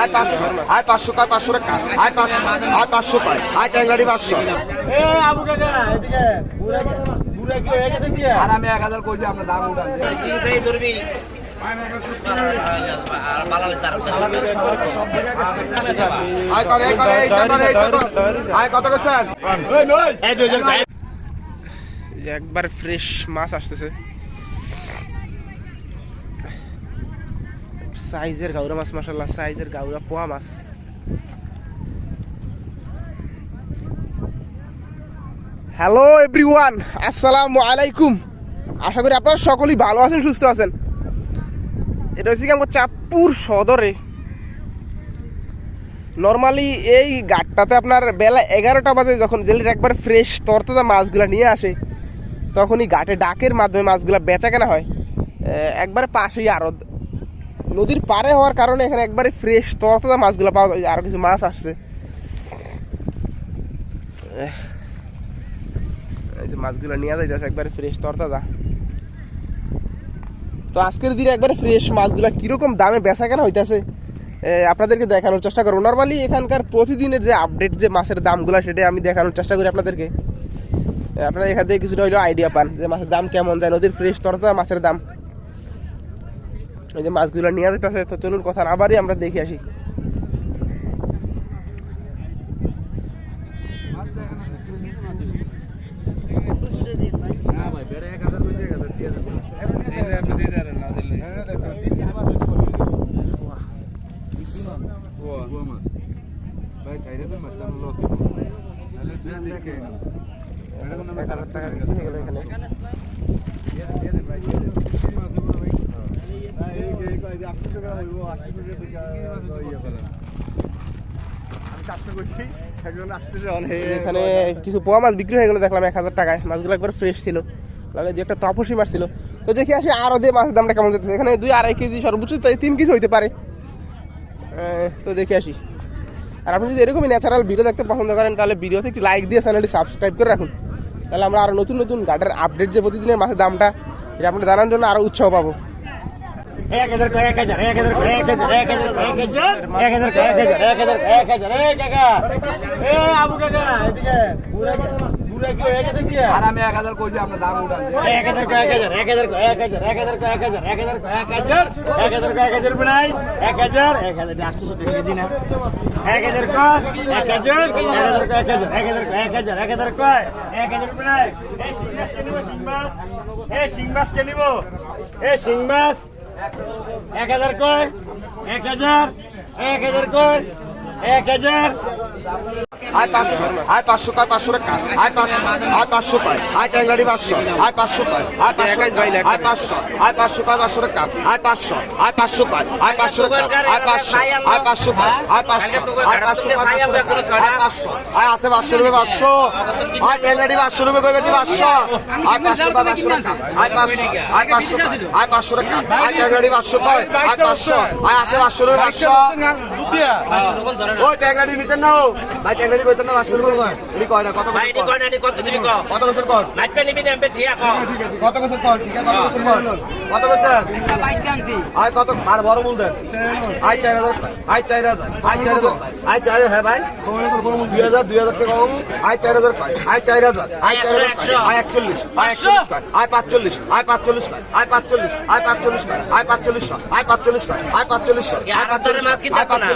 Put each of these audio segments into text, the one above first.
আয় পাঁচশো আয় পাঁচশো কয় পাঁচশো টাকা আয় পাঁচশো আয় পাঁচশো কয় আয় ট্যাংরাড়ি পাঁচশো। আর আমি এক হাজার দাম একবার ফ্রেশ মাছ আসতেছে। সাইজের গাউরা মাছ মাসাল্লাহ সাইজের গাউরা পোয়া মাছ। হ্যালো এভরিওয়ান আসসালামু আলাইকুম। আশা করি আপনারা সকলেই ভালো আছেন, সুস্থ আছেন। এটা হচ্ছে কি আমার চাঁদপুর সদরে। নর্মালি এই ঘাটটাতে আপনার বেলা এগারোটা বাজে যখন জেলের একবার ফ্রেশ তরতাজা মাছগুলা নিয়ে আসে, তখনই ঘাটে ডাকের মাধ্যমে মাছগুলা বেচা কেনা হয় একবারে পাশেই আরও নদীর পারে হওয়ার কারণে এখানে একবারে ফ্রেশ তরতাজা মাছগুলো পাওয়া যায়, আরও কিছু মাছ আসছে। এই যে মাছগুলো নিয়ে যাইতেছে, একবারে ফ্রেশ তরতাজা। তো আজকের দিনে একবারে ফ্রেশ মাছগুলো কীরকম দামে বেচা কেনা হইতেছে আপনাদেরকে দেখানোর চেষ্টা করব। নর্মালি এখানকার প্রতিদিনের যে আপডেট যে মাছের দামগুলো, সেটাই আমি দেখানোর চেষ্টা করি আপনাদেরকে। আপনারা এখান থেকে কিছুটা হইলেও আইডিয়া পান যে মাছের দাম কেমন যায়, নদীর ফ্রেশ তরতা মাছের দাম। ওই যে মাছগুলো নিয়ে যেতেছে তো চলুন কথা বাড়ি আমরা দেখে আসি। টাকা বিক্রি হয়ে গেল এখানে এখানে কিছু পোয়া মাছ বিক্রি হয়ে গেলো দেখলাম এক হাজার টাকায়। মাছগুলো একবার ফ্রেশ ছিল। লাগে যে একটা তপসি মাছ ছিল। তো দেখি আসি আরও দিয়ে মাছের দামটা কেমন যেতেছে। এখানে দুই আড়াই কেজি সর্বোচ্চ তাই তিন কেজি হইতে পারে। তো দেখে আসি। আর আপনি যদি এরকমই ন্যাচারাল ভিডিও দেখতে পছন্দ করেন তাহলে ভিডিওতে একটি লাইক দিয়ে চ্যানেলটি সাবস্ক্রাইব করে রাখুন। তাহলে আমরা আরও নতুন নতুন গাটের আপডেট যে প্রতিদিনের মাছের দামটা এটা আপনার জানার জন্য আরও উৎসাহ পাবো। এক হাজার এক হাজার এক হাজার এক হাজার এক হাজার এক হাজার এক হাজার এক হাজার এক হাজার এক হাজার এ কাকা এ আবু কাকা এদিকে পুরা পুরা কি হয়ে গেছে কি আর আমি এক হাজার কইছি আপনার দাম উঠান এক হাজার কয় এক হাজার এক হাজার এক হাজার এক হাজার কয় এক হাজার এক হাজার এক হাজার এক হাজার এক হাজার বানাই এক হাজার এক হাজার আটশো টাকা দিন এক হাজার কয় এক হাজার এক হাজার এক হাজার এক হাজার এক হাজার এক হাজার কয় এক হাজার বানাই শিং মাছ কে নিব এই শিং মাছ কে নিব শিং মাছ এক হাজার কয়? এক হাজার? এক হাজার কয়? এক হাজার আয় পাঁচশো আয় পাঁচশো কয় পাঁচশো টাকা আয় পাঁচশো আয় পাঁচশো কয় আয় ট্যাংরাড়ি পাঁচশো আয় পাঁচশো কয় আয় পাঁচশো আয় পাঁচশো আয় পাঁচশো কয় পাঁচশো টাকা আয় পাঁচশো আয় পাঁচশো কয় আয় পাঁচশো টাকা আয় পাঁচশো আয় পাঁচশো কয় আয় পাঁচশো আয় পাঁচশো কয় আয় পাঁচশো আয় আছে পাঁচশো রুপে পাঁচশো আয় ট্যাংরাড়ি পাঁচশো রুপে কই বেটি পাঁচশো আয় পাঁচশো কয় পাঁচশো টাকা আয় পাঁচশো আয় পাঁচশো কয় আয় পাঁচশো টাকা আয় ট্যাংরাড়ি পাঁচশো কয় আয় পাঁচশো আয় আছে পাঁচশো রুপে পাঁচশো দিয়া। ওই ট্যাংরাডি ভিতর নাও। ভাই ট্যাংরাডি ভিতর নাও আসল কর এডি কয় না কত ভাই এডি কয় না এডি কত দিবি কও? কত বছর কর? মাইপে নিবি না এমবে ঠিয়া কও। কত বছর কর? ঠিক কত বছর কর? কত বছর? একটা বাইক আনছি আই কত আর বড় বল দেন আই চাই না আই চাই আই চাই আই আই 4000 পাই I 4000 I I 41 I I 45 I I 45 I I 45 I I 45 I 45 I 45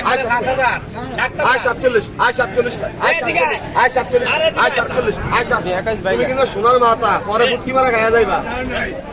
সাতচল্লিশ আয় সাতচল্লিশ আয় সাতচল্লিশ আয় সাতচল্লিশ আয় সাত তুমি কিন্তু সোনার মাথা পরে ফুটকি মারা খাইয়া যাইবা।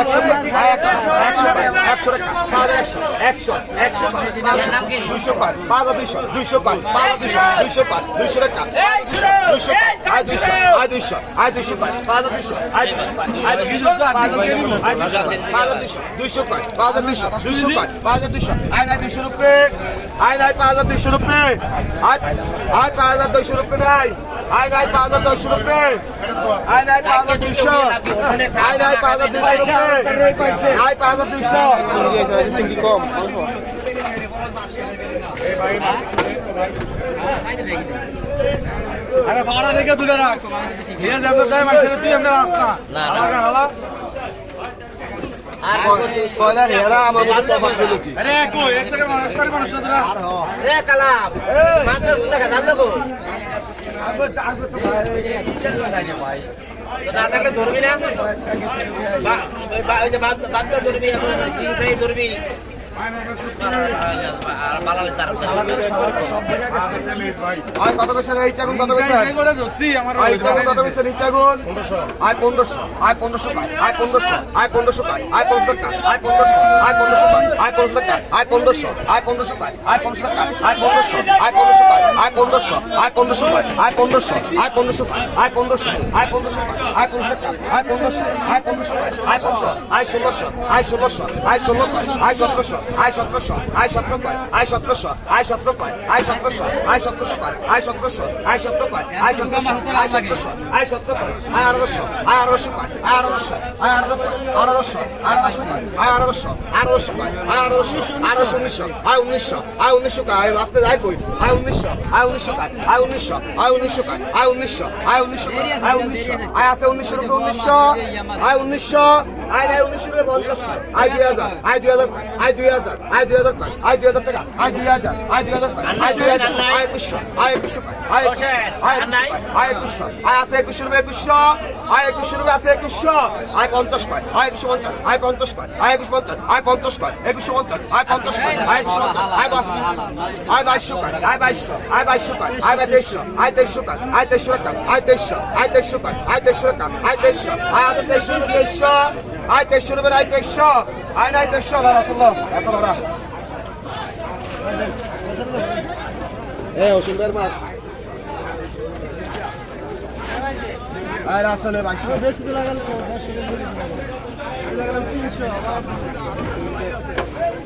একশো একশো একশো পাঁচ একশো একশো দুইশো পাঁচ পাঁচ দুইশো দুইশো পাঁচ পাঁচ দুইশো দুইশো পাঁচ দুইশো টাকা দুইশো আয় দুইশো আয় দুইশো আয় দুইশো পাঁচ পাঁচ দুইশো আয় দুইশো আয় দুইশো পাঁচ দুইশো আয় দুইশো পাঁচ দুইশো দুইশো পাঁচ পাঁচ দুইশো দুইশো পাঁচ পাঁচ দুইশো আয় দুইশো রুপে আয় নাই পাঁচ হাজার দুইশো রুপে। আয় পাঁচ হাজার দুইশো রুপে নাই। আয় নাই পাঁচ হাজার দুইশো রুপে। আয় নাই পাঁচ হাজার দুইশো। আয় নাই পাঁচ হাজার দুইশো রুপে। আয় পাঁচ হাজার দুইশো। কম আরে ভাড়া দেখে তুলে রাখ। যাবে তাই মাসের তুই আমরা রাস্তা। হলো। কয়লা হেরা আমার মধ্যে তফাৎ হলো কি? আরে কই? এক সেকেন্ড মানুষ করে মানুষ না রে কালাম মাত্র টাকা দাম দেবো তো দাদাকে ধরবি না? বা- বা- ওই যে বাদ বাদটা ধরবি আপনার ধরবি। আয় কত কইছেন এই চাগুন কত আমার আয় চাগুন কত কইছেন এই চাগুন আয় 1500 আয় 1500 কাই আয় 1500 আয় 1500 কাই আয় 1500 কাই আয় 1500 আয় 1500 কাই আয় 1500 কাই আয় 1500 আয় 1500 কাই আয় 1500 কাই আয় 1500 আয় 1500 কাই আয় 1500 আয় 1500 কাই আয় 1500 আয় 1500 কাই আয় 1500 আয় 1500 কাই আয় 1500 কাই আয় 1500 আয় 1500 কাই আয় 1500 আয় 1600 আয় 1600 আয় 1600 আয় 1700 আয় 1700 আয় 17 কাই আয় 1700 আয় 17 কাই আয় 1700 আয় 1700 কাই আয় 1700 আয় 17 কাই আয় 1700 আয় 1700 আয় 17 কাই আয় 1800 আয় 1800 কাই আয় 1800 আয় 1800 আয় 1800 কাই আয় 1800 1800 কাই আয় 1800 1800 আয় 1900 আয় 1900 কাই আয় রাস্তায় যাই কই আয় 1900 আয় 1900 কাই আয় 1900 আয় 1900 কাই আয় 1900 আয় 1900 কাই আয় 1900 আয় আছে 1900 রুপে 1900 আয় 1900 আয় নাই 1900 রুপে 50 কাই আয় 2000 আয় 2000 কাই আয় 2000 আয় 2000 কাই আয় 2000 টাকা আয় 2000 আয় 2000 কাই আয় 2000 আয় 2100 আয় 2100 কাই আয় 2100 আয় 2100 কাই আয় 2100 আয় আছে 2100 রুপে 2100 আয় 2100 রুপে আছে 2100 আয় 50 কাই আয় 150 আয় 50 কাই আয় 150 আয় 50 কাই 150 আয় 50 কাই আয় 150 আয় 52 আয় 2200 কাই আয় 2200 আয় 2200 কাই আয় 2300 আয় 2300 কাই আয় 2300 টাকা আয় 2300 আয় 2300 কাই আয় 2300 টাকা আয় 2300 আয় 2300 রুপে 2300 আয় 2300 রুপে আয় 2300 আয় নাই 2300 আল্লাহ রাসূলুল্লাহ রাসূলুল্লাহ এ ওসুন্দর মাছ আয় রাসূলের 2200 বেশি লাগালো আয় করে এই করে এই চাদর এই চাদর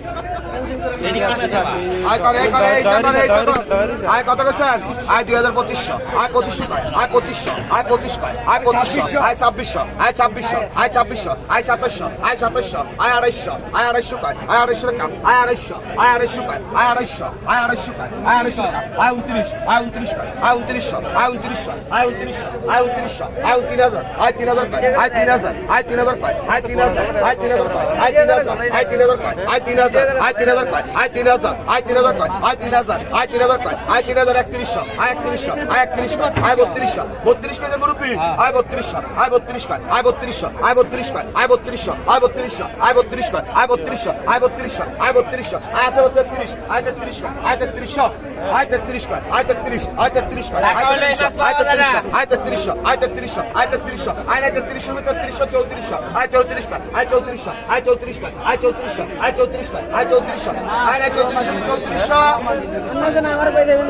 আয় কত গেছেন আয় দুই হাজার পঁচিশশো আয় পঁচিশশো আয় পঁচিশশো আয় পঁচিশ কয় আয় পঁচিশশো আয় ছাব্বিশশো আয় ছাব্বিশশো আয় ছাব্বিশশো আয় সাতাশশো আয় সাতাশশো আয় আড়াইশো আয় আড়াইশো কয় আয় আড়াইশো টাকা আয় আড়াইশো আয় আড়াইশো কয় আয় আড়াইশো আয় আড়াইশো কয় আয় আড়াইশো টাকা আয় উনত্রিশ আয় উনত্রিশ কয় আয় উনত্রিশশো আয় উনত্রিশশো আয় উনত্রিশশো আয় উনত্রিশশো আয় তিন হাজার আয় তিন হাজার কয় আয় তিন হাজার আয় তিন হাজার কয় আয় তিন হাজার আয় তিন হাজার কয় আয় তিন হাজার আয় তিন হাজার কয় আয় তিন হাজার আয় তিন হাজার কয় আয় তিন হাজার আয় তিন হাজার কয় আয় তিন হাজার আয় তিন হাজার কয় আয় তিন হাজার একত্রিশশো আয় একত্রিশশো আয় একত্রিশ কয় আয় বত্রিশশো বত্রিশ কেজি মুরব্বী আয় বত্রিশশো আয় বত্রিশ কয় আয় বত্রিশশো আয় বত্রিশ কয় আয় বত্রিশশো আয় বত্রিশশো আয় বত্রিশ কয় আয় বত্রিশশো আয় বত্রিশশো আয় বত্রিশশো আয় আছে তেত্রিশ আয় তেত্রিশ কয় আয় তেত্রিশশো আয় তেত্রিশ কয় আয় তেত্রিশ আয় তেত্রিশ কয় আয় তেত্রিশশো আয় তেত্রিশশো আয় তেত্রিশশো আয় তেত্রিশশো আয় তেত্রিশশো আয় নাই তেত্রিশশো তেত্রিশশো চৌত্রিশশো আয় চৌত্রিশ কয় আয় চৌত্রিশশো আয় চৌত্রিশ কয় আয় চৌত্রিশশো আয় চৌত্রিশ কয় আয় চৌত্রিশশো। আয় নাই চৌত্রিশশো চৌত্রিশশো।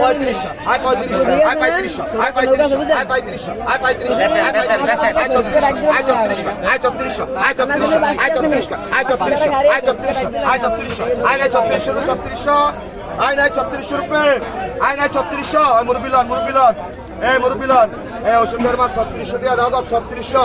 পঁয়ত্রিশশো। আয় পঁয়ত্রিশশো আয় পঁয়ত্রিশশো আয় পঁয়ত্রিশশো আয় পঁয়ত্রিশশো আয় পঁয়ত্রিশশো আয় পঁয়ত্রিশশো আয় চৌত্রিশশো আয় চৌত্রিশশো আয় চৌত্রিশশো আয় চৌত্রিশশো আয় চৌত্রিশশো আয় চৌত্রিশশো আয় চৌত্রিশশো আয় নাই চৌত্রিশশো চৌত্রিশশো আয় নাই ছত্রিশশো রুপে আয় নাই ছত্রিশশো মুরবিলন মুরবিলন এ মুরবিলন এ ওষুধের মাছ ছত্রিশশো দিয়ে দাও ছত্রিশশো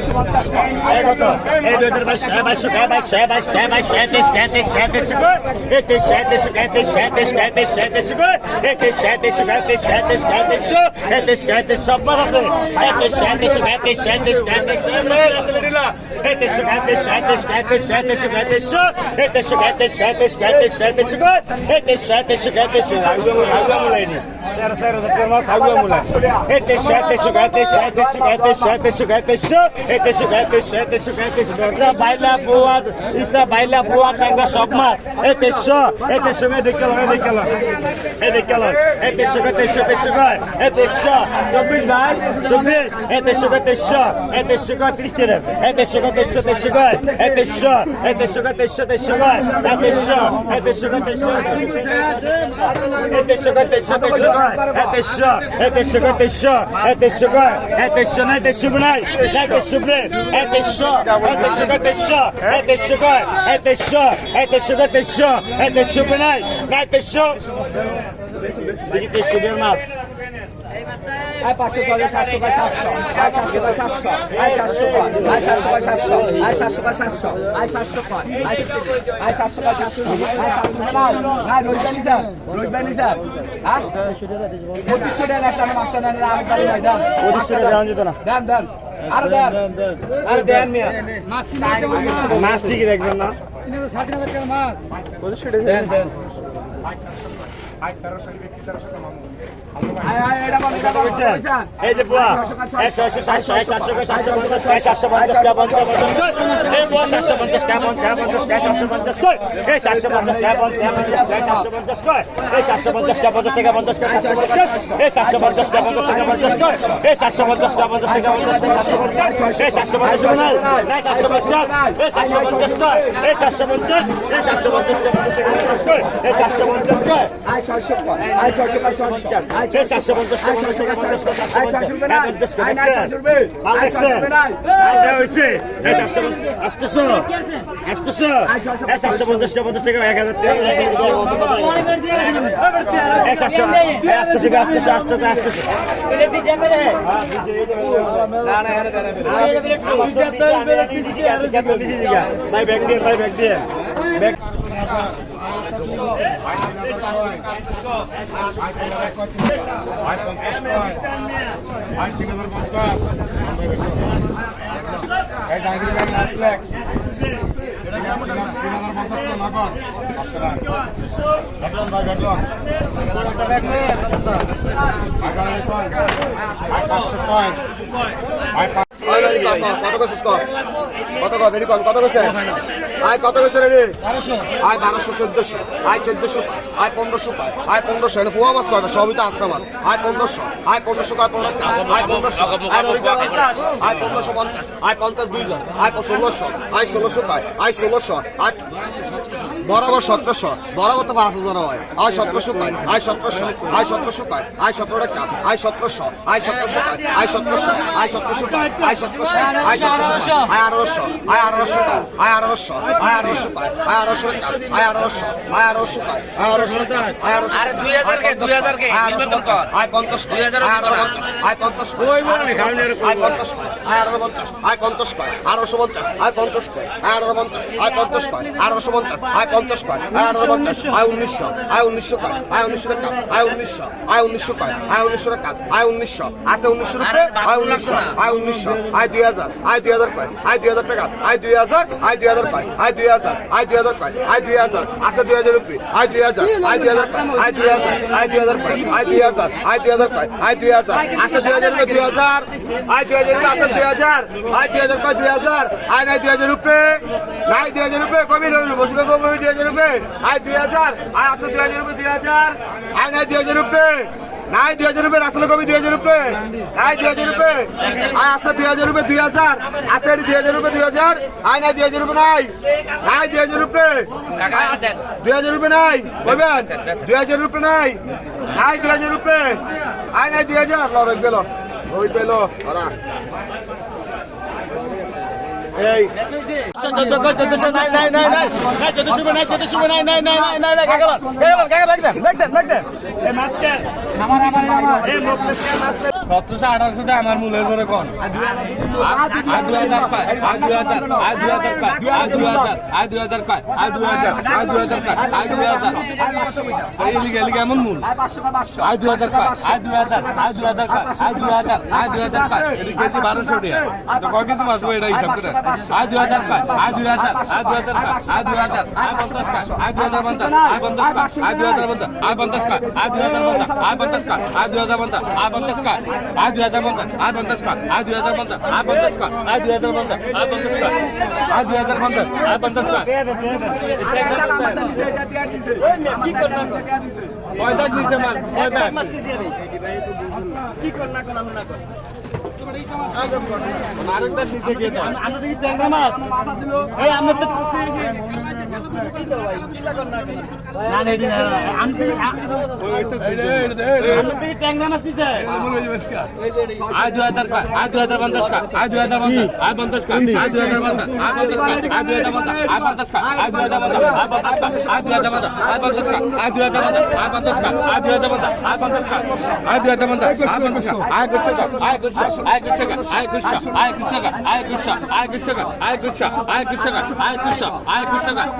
চারশো আয় চারশো এনে যায় তেরো তেরো হাজার খাওয়া মূলা এ তেইশশো তেইশশো গায়ে তেইশশো তেইশশো গায়ে তেইশশো তেইশশো গায়ে তেইশশো এ তেইশশো গায়ে তেইশশো তেইশশো গায়ে তেইশশো বাইলা বুয়া ইসা বাইলা বুয়া ট্যাংরা সব মাছ এ তেইশশো এ তেইশশো গায়ে দেখে এ দেখে এ দেখে এ তেইশশো গায়ে তেইশশো তেইশশো গায়ে এ তেইশশো চব্বিশ বাইশ চব্বিশ এ তেইশশো গায়ে তেইশশো এ তেইশশো গায়ে ত্রিশ তেরো এ তেইশশো গায়ে তেইশশো তেইশশো গায়ে এ তেইশশো এ তেইশশো গায়ে তেইশশো তেইশশো গায়ে এ তেইশশো এ তেইশশো গায়ে তেইশশো এ তেইশশো গায়ে তেইশশো তেইশশো এই তেইশশো এই তেইশশো তেইশশো এই তেইশশো এই তেইশশো নাই তেইশশো নাই নাই তেইশশো এই তেইশশো এই তেইশশো তেইশশো এই তেইশশো এই তেইশশো এই তেইশশো তেইশশো এই তেইশশো নাই নাই তেইশশো দেখি তেইশশো বের মাছ আয় পাঁচশো চলে সাতশো বাই সাতশো আয় সাতশো বাই সাতশো আয় সাতশো আয় সাতশো বাই সাতশো আয় সাতশো বাই সাতশো আয় সাতশো আয় সাতশো বাই সাতশো আয় সাতশো নাই নাই রোজবানি স্যার রোজবানি স্যার হ্যাঁ পঁচিশশো টাকা লাগছে আমার মাস্টার নেন আমার বাড়ি নাই দাম পঁচিশশো টাকা দেওয়া যেত না দেন দেন আরও দেন আরে দেন মিয়া মাছ ঠিকই দেখবেন না দেন দেন আয় আয় এটা বন্ধ করে বুঝছেন? এই যে এই ছয়শো সাতশো সাতশো সাতশো পঞ্চাশ কয় সাতশো পঞ্চাশ কয় পঞ্চাশ এই বুয়া সাতশো পঞ্চাশ কয় পঞ্চাশ কয় সাতশো পঞ্চাশ কয় এই সাতশো পঞ্চাশ কয় পঞ্চাশ কয় সাতশো পঞ্চাশ কয় এই সাতশো পঞ্চাশ কয় পঞ্চাশ টাকা পঞ্চাশ কয় সাতশো পঞ্চাশ এই সাতশো পঞ্চাশ কয় পঞ্চাশ টাকা পঞ্চাশ কয় এই সাতশো পঞ্চাশ কয় পঞ্চাশ টাকা পঞ্চাশ কয় সাতশো পঞ্চাশ এই সাতশো পঞ্চাশ নাই সাতশো পঞ্চাশ এই সাতশো পঞ্চাশ কয় এই সাতশো পঞ্চাশ এই সাতশো পঞ্চাশ কয় পঞ্চাশ টাকা পঞ্চাশ কয় এই সাতশো পঞ্চাশ কয় ছয়শো ছয়শো পঞ্চাশ চারশো পঞ্চাশ চারশো পঞ্চাশ পঞ্চাশ টাকা এক হাজার সাতশো আসতেছে আসতেছে আসতেছে আসতেছে ভাই ব্যাগ দিয়ে ভাই ব্যাগ দিয়ে ব্যাগ আসলে তিন হাজার পঞ্চাশ নগদ ব্যাকলন ভাই ব্যাকলন পাঁচশো পয়েন্ট কত কত রেডি কম কত কছে আয় কত কছে রে? আয় বারোশো চোদ্দশো। আয় চোদ্দশো আয় পনেরোশো পায় আয় পনেরোশো। এটা পোয়া মাছ কয়? সবই তো আসতে মাছ। আয় পনেরোশো। আয় পনেরোশো কয় পনেরো আয় পনেরোশো। আয় পঞ্চাশ। আয় পনেরোশো পঞ্চাশ। আয় পঞ্চাশ দুইজন। আয় ষোলোশো আয় ষোলোশো কয়? আয় ষোলোশো। আয় বরাবর সতেরোশো বরাবর তো পাঁচ হাজার হয় আয় সতেরোশো কয় আয় সতেরোশো আয় সতেরোশো কয় আয় সতেরো টাকা আয় সতেরোশো আয় সতেরোশো কয় আয় সতেরোশো আয় সতেরোশো কয় আয় সতেরোশো আয় সতেরোশো আয় আঠারোশো আয় আঠারোশো কয় আয় আঠারোশো আয় আঠারোশো কয় আয় আঠারোশো টাকা আয় আঠারোশো আয় আঠারোশো কয় আয় আঠারোশো আয় আঠারোশো আয় পঞ্চাশ আয় পঞ্চাশ আয় পঞ্চাশ আয় আঠারো পঞ্চাশ আয় পঞ্চাশ কয় আঠারোশো পঞ্চাশ আয় পঞ্চাশ কয় আয় আঠারো পঞ্চাশ আয় পঞ্চাশ কয় আঠারোশো পঞ্চাশ আয় পঞ্চাশ কয় আয় আঠারো পঞ্চাশ আয় উনিশশো আয় উনিশশো কয় আয় উনিশশো টাকা আয় উনিশশো আয় উনিশশো কয় আয় উনিশশো টাকা আয় উনিশশো আছে উনিশশো রুপে আয় উনিশশো আয় উনিশশো আয় দুই হাজার আয় দুই হাজার কয় আয় দুই হাজার টাকা আয় দুই হাজার আয় দুই হাজার কয় আয় দুই হাজার আয় দুই হাজার কয় আয় দুই হাজার আছে দুই হাজার রুপি আয় দুই হাজার আয় দুই হাজার আয় দুই হাজার আয় দুই হাজার কয় আয় দুই হাজার আয় দুই হাজার কয় আয় দুই হাজার আছে দুই হাজার দুই হাজার আয় দুই হাজার আছে দুই হাজার আয় দুই হাজার কয় দুই হাজার আয় নাই দুই হাজার রুপে নাই দুই হাজার রুপে কবি বসে কবি দুই হাজার রুপে আয় দুই হাজার আয় আছে দুই হাজার রুপে দুই হাজার আয় নাই দুই হাজার রুপে নাই দুই হাজার রুপে আসলে কবি দুই হাজার রুপে নাই দুই হাজার রুপে আয় আছে দুই হাজার রুপে দুই হাজার আছে এটি দুই হাজার রুপে দুই হাজার আয় নাই দুই হাজার রুপে নাই নাই দুই হাজার রুপে দুই হাজার রুপে নাই কইবেন দুই হাজার রুপে নাই নাই দুই হাজার রুপে আয় নাই দুই হাজার ল রই পেল রই পেল কেমন মূল আই দু হাজার পাঁচ বারোশো টাকা আর দুই হাজার আর দুই হাজার আর দুই হাজার আর দুই হাজার আর পঞ্চাশ আর দুই হাজার পঞ্চাশ আর পঞ্চাশ আর দুই হাজার পঞ্চাশ আর পঞ্চাশ আর দুই হাজার পঞ্চাশ আর পঞ্চাশ আর দুই হাজার পঞ্চাশ আর পঞ্চাশ আর দুই হাজার পঞ্চাশ আর পঞ্চাশ আর দুই হাজার পঞ্চাশ আর পঞ্চাশ আর দুই হাজার পঞ্চাশ আর পঞ্চাশ আর দুই হাজার পঞ্চাশ আর পঞ্চাশ পায় পয়তাশ নিচে মাছ পয়তাশ আরেকটা নিচে গিয়ে আমরা দেখি ট্যাংরা মাছ এই আমরা আয় কৃষক আয় কৃষক আয় কৃষক আয় কৃষক আয় কৃষক আয় কৃষক আয় কৃষক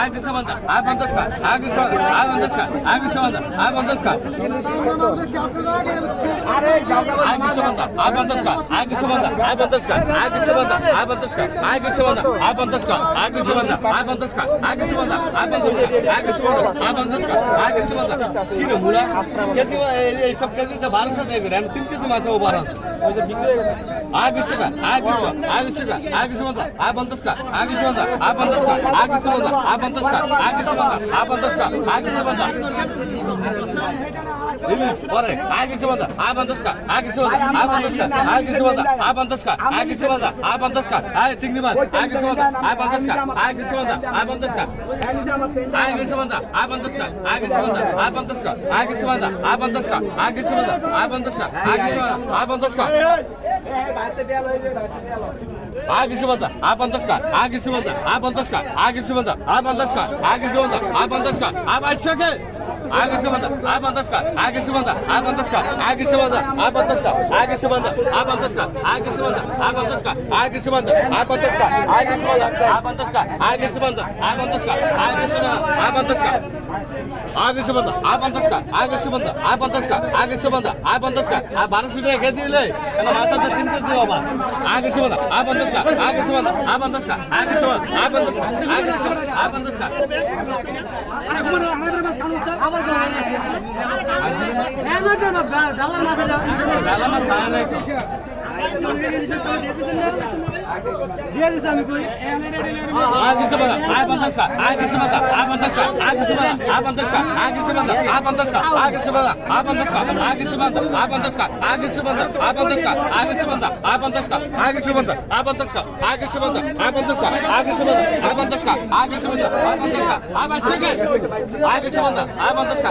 ఆగు సంబంధ ఆగు అంతస్క ఆగు సంబంధ ఆగు అంతస్క ఆగు సంబంధ ఆగు అంతస్క అరే ఆగు సంబంధ ఆగు అంతస్క ఆగు సంబంధ ఆగు అంతస్క ఆగు సంబంధ ఆగు అంతస్క ఆగు సంబంధ ఆగు అంతస్క ఆగు సంబంధ ఆగు అంతస్క ఆగు సంబంధ ఆగు అంతస్క ఆగు సంబంధ ఆగు అంతస్క ఆగు సంబంధ किन मुला यति सब केजी त बाह्र सौ टाइप हामी तिन केजी माछा ऊ बाह्र आगिसक आगिस आगिसक आगिस भन्दा आ बन्दसका आगिस भन्दा आ बन्दसका आगिस भन्दा आ পঞ্চাশ কা আর কিছু বান্ধা আর পঞ্চাশ কা আর কিছু বান্ধা পরে আর কিছু বান্ধা আর পঞ্চাশ কা আর কিছু বান্ধা আর কিছু বান্ধা আর পঞ্চাশ কা আর কিছু বান্ধা আর পঞ্চাশ কা আর চিংড়ি মাছ আর কিছু বান্ধা আর পঞ্চাশ কা আর কিছু বান্ধা আর পঞ্চাশ কা আর কিছু বান্ধা আর পঞ্চাশ কা আর কিছু বান্ধা আর পঞ্চাশ কা আর কিছু বান্ধা আর পঞ্চাশ কা আর কিছু বান্ধা আর পঞ্চাশ কা আর কিছু বান্ধা আর পঞ্চাশ কা आग इसवंत आपण तस का आग इसवंत आपण तस का आग इसवंत आपण तस का आग इसवंत आपण तस का आप आवश्यक आहे কা আয় বাইশশো কে আয় কিছু বান্দা আয় পঞ্চাশ কা আয় কিছু বান্দা আয় পঞ্চাশ কা আয় কিছু বান্দা আয় পঞ্চাশ কা আয় কিছু বান্দা আয় পঞ্চাশ কা আয় কিছু বান্দা আয় পঞ্চাশ কা আয় কিছু বান্দা আয় পঞ্চাশ কা আয় কিছু বান্দা আয় পঞ্চাশ কা আয় কিছু বান্দা আয় পঞ্চাশ কা আয় কিছু বান্দা আয় পঞ্চাশ কা আয় কিছু বান্দা আয় পঞ্চাশ কা আয় কিছু বান্দা আয় পঞ্চাশ কা আয় কিছু বান্দা আয় পঞ্চাশ কা আয় বারোশো টাকা কেজি দিলে মাথা তো তিন কেজি বাবা আয় কিছু বান্দা ডালা মাছ ডালা মাছ কিছু বান্দা আয় পঞ্চাশ কা আয় কিছু বান্দা আয় পঞ্চাশ কা আয় কিছু বান্দা আয় পঞ্চাশ কা। আয় কিছু বান্দা আয় পঞ্চাশ কা আয় কিছু বান্দা আয় পঞ্চাশ কা আয় কিছু বান্দা আয় পঞ্চাশ কা আয় কিছু বান্দা আয় পঞ্চাশ কা আয় কিছু বান্দা আয় পঞ্চাশ কা আয় কিছু বান্দা আয় পঞ্চাশ কা আয় কিছু বান্দা আয় পঞ্চাশ কা আয় কিছু বান্দা আয় পঞ্চাশ কা আয় কিছু বান্দা আয় পঞ্চাশ কা আয় কিছু বান্দা আয় পঞ্চাশ কা আয় কিছু বান্দা আয় পঞ্চাশ কা আয় কিছু বান্দা আয় পঞ্চাশ কা আয় কিছু বান্দা আয় পঞ্চাশ কা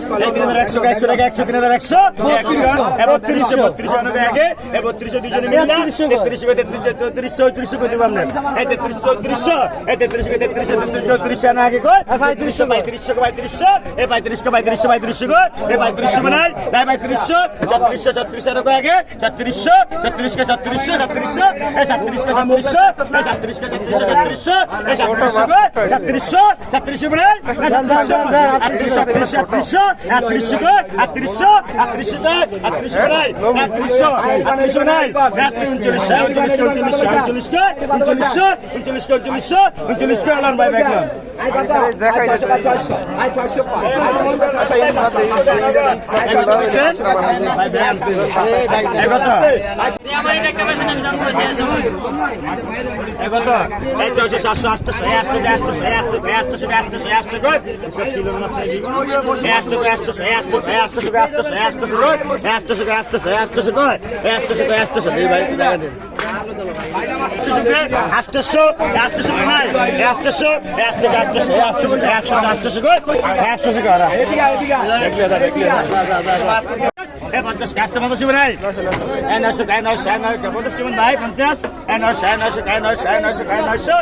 তিন হাজার একশো একশো টাকা একশো তিন হাজার একশো বত্রিশশো বত্রিশশো আগে বত্রিশশো দুজনে মিলে তেত্রিশশো তেত্রিশশো চৌত্রিশশো করে দিব আপনার এই তেত্রিশশো চৌত্রিশশো এই তেত্রিশশো তেত্রিশশো তেত্রিশ চৌত্রিশশো আনা আগে কই পঁয়ত্রিশশো পঁয়ত্রিশশো পঁয়ত্রিশশো? এই পঁয়ত্রিশশো পঁয়ত্রিশশো পঁয়ত্রিশশো কই এই পঁয়ত্রিশশো মানে এই পঁয়ত্রিশশো ছত্রিশশো ছত্রিশশো আনা আগে? ছত্রিশশো ছত্রিশকে ছত্রিশশো ছত্রিশশো এই সাতত্রিশকে সাতত্রিশশো এই সাতত্রিশকে সাতত্রিশশো সাতত্রিশশো। এই সাতত্রিশশো কই সাতত্রিশশো সাতত্রিশশো মানে সাতত্রিশশো আটত্রিশশো আটত্রিশশো একত্রিশশো একত্রিশশো একত্রিশশো দেয় একত্রিশশো দেয় একত্রিশশো একত্রিশশো নেয় একত্রিশ উনচল্লিশশো উনচল্লিশশো উনচল্লিশশো উনচল্লিশশো উনচল্লিশশো উনচল্লিশশো উনচল্লিশশো এলান ভাই ব্যাগ দেখাই ছয়শো কত ছয়শো সাতশো আটশো ছয় আটশো একশো ছয় আটশো ছয় আটশো ছয় আটশো ছয় আটশো গোল সব ছিল ছয় আটশো একশো ছয় আটশো ছয় আটশো ছয় আটশো ছয় আটশো গোল ছয় আটশো ছয় আটশো ছয় আটশো গোল ছয় আটশো ছয় আটশো ছয় ভাই দেখা দেন আষ্টশো আষ্টশো নাই আষ্টশো আষ্টশো আষ্টশো আষ্টশো আষ্টশো আষ্টশো কর আষ্টশো কর পঞ্চাশ কাস্টমার তো শিবে নাই নশো কায় নশো নয় পঞ্চাশ কিমান নাই পঞ্চাশ নশো নশো কায় নশো নশো কায় নশো